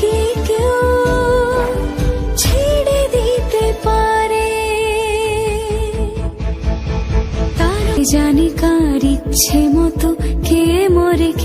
কি কেউ ছেড়ে দিতে পারে। তার জানি কার ইচ্ছে মতো কে মরে কে